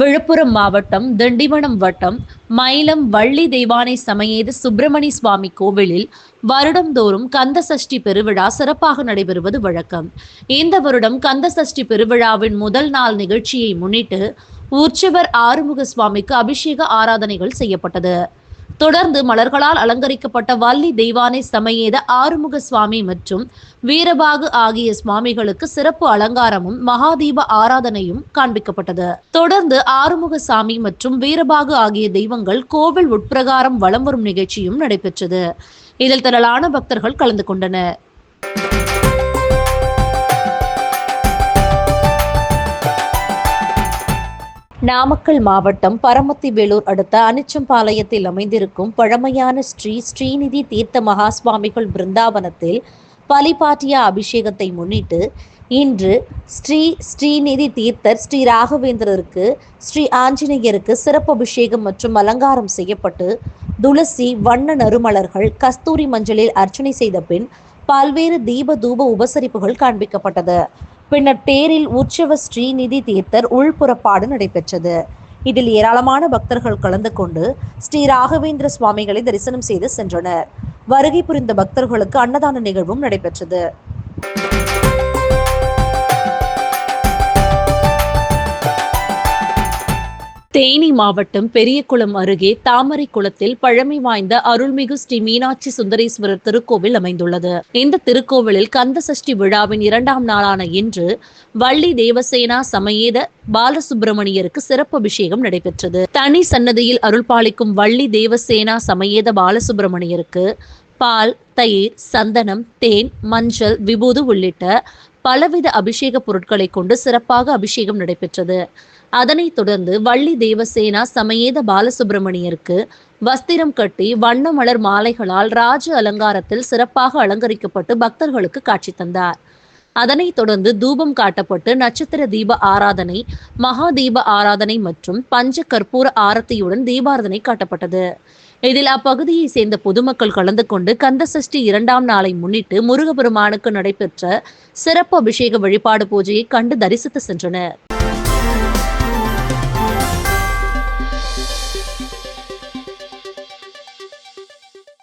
விழுப்புரம் மாவட்டம் திண்டிவனம் வட்டம் மயிலம் வள்ளி தெய்வானை சமயேத சுப்பிரமணி சுவாமி கோவிலில் வருடந்தோறும் கந்த சஷ்டி பெருவிழா சிறப்பாக நடைபெறுவது வழக்கம். இந்த வருடம் கந்த சஷ்டி பெருவிழாவின் முதல் நாள் நிகழ்ச்சியை முன்னிட்டு உற்சவர் ஆறுமுக சுவாமிக்கு அபிஷேக ஆராதனைகள் செய்யப்பட்டது. தொடர்ந்து மலர்களால் அலங்கரிக்கப்பட்ட வள்ளி தெய்வானை சமயேத ஆறுமுக சுவாமி மற்றும் வீரபாகு ஆகிய சுவாமிகளுக்கு சிறப்பு அலங்காரமும் மகாதீப ஆராதனையும் காண்பிக்கப்பட்டது. தொடர்ந்து ஆறுமுக சாமி மற்றும் வீரபாகு ஆகிய தெய்வங்கள் கோவில் உட்பிரகாரம் வலம் வரும் நிகழ்ச்சியும் நடைபெற்றது. இதில் திரளான பக்தர்கள் கலந்து கொண்டனர். நாமக்கல் மாவட்டம் பரமத்தி வேலூர் அடுத்த அனிச்சம்பாளையத்தில் அமைந்திருக்கும் பழமையான ஸ்ரீ ஸ்ரீநிதி தீர்த்த மகா சுவாமிகள் பிருந்தாவனத்தில் பலிபாட்டியா அபிஷேகத்தை முன்னிட்டு இன்று ஸ்ரீ ஸ்ரீநிதி தீர்த்தர் ஸ்ரீ ராகவேந்திரருக்கு ஸ்ரீ ஆஞ்சநேயருக்கு சிறப்பு அபிஷேகம் மற்றும் அலங்காரம் செய்யப்பட்டு துளசி வண்ண நறுமலர்கள் கஸ்தூரி மஞ்சளில் அர்ச்சனை செய்த பின் பல்வேறு தீப தூப உபசரிப்புகள் காண்பிக்கப்பட்டது. பின்னர் தேரில் உற்சவ ஸ்ரீநிதி தீர்த்தர் உள்புறப்பாடு நடைபெற்றது. இதில் ஏராளமான பக்தர்கள் கலந்து கொண்டு ஸ்ரீ ராகவேந்திர சுவாமிகளை தரிசனம் செய்து சென்றனர். வருகை புரிந்த பக்தர்களுக்கு அன்னதான நிகழ்வும் நடைபெற்றது. தேனி மாவட்டம் பெரியகுளம் அருகே தாமரை குளத்தில் பழமை வாய்ந்த அருள்மிகு ஸ்ரீ மீனாட்சி சுந்தரேஸ்வரர் திருக்கோவில் அமைந்துள்ளது. இந்த திருக்கோவிலில் கந்த சஷ்டி விழாவின் இரண்டாம் நாளான இன்று வள்ளி தேவசேனா சமயேத பாலசுப்பிரமணியருக்கு சிறப்பு அபிஷேகம் நடைபெற்றது. தனி சன்னதியில் அருள்பாலிக்கும் வள்ளி தேவசேனா சமயேத பாலசுப்பிரமணியருக்கு பால் தயிர் சந்தனம் தேன் மஞ்சள் விபூது உள்ளிட்ட பலவித அபிஷேக பொருட்களை கொண்டு சிறப்பாக அபிஷேகம் நடைபெற்றது. அதனைத் தொடர்ந்து வள்ளி தேவசேனா சமேத பாலசுப்பிரமணியருக்கு வஸ்திரம் கட்டி வண்ண மலர் மாலைகளால் ராஜ அலங்காரத்தில் சிறப்பாக அலங்கரிக்கப்பட்டு பக்தர்களுக்கு காட்சி தந்தார். அதனைத் தொடர்ந்து தூபம் காட்டப்பட்டு நட்சத்திர தீப ஆராதனை மகா தீப ஆராதனை மற்றும் பஞ்ச கற்பூர ஆரத்தியுடன் தீபாரதனை காட்டப்பட்டது. இதில் அப்பகுதியை சேர்ந்த பொதுமக்கள் கலந்து கொண்டு கந்தசஷ்டி இரண்டாம் நாளை முன்னிட்டு முருகபெருமானுக்கு நடைபெற்ற சிறப்பு அபிஷேக வழிபாடு பூஜையை கண்டு தரிசித்து சென்றனர்.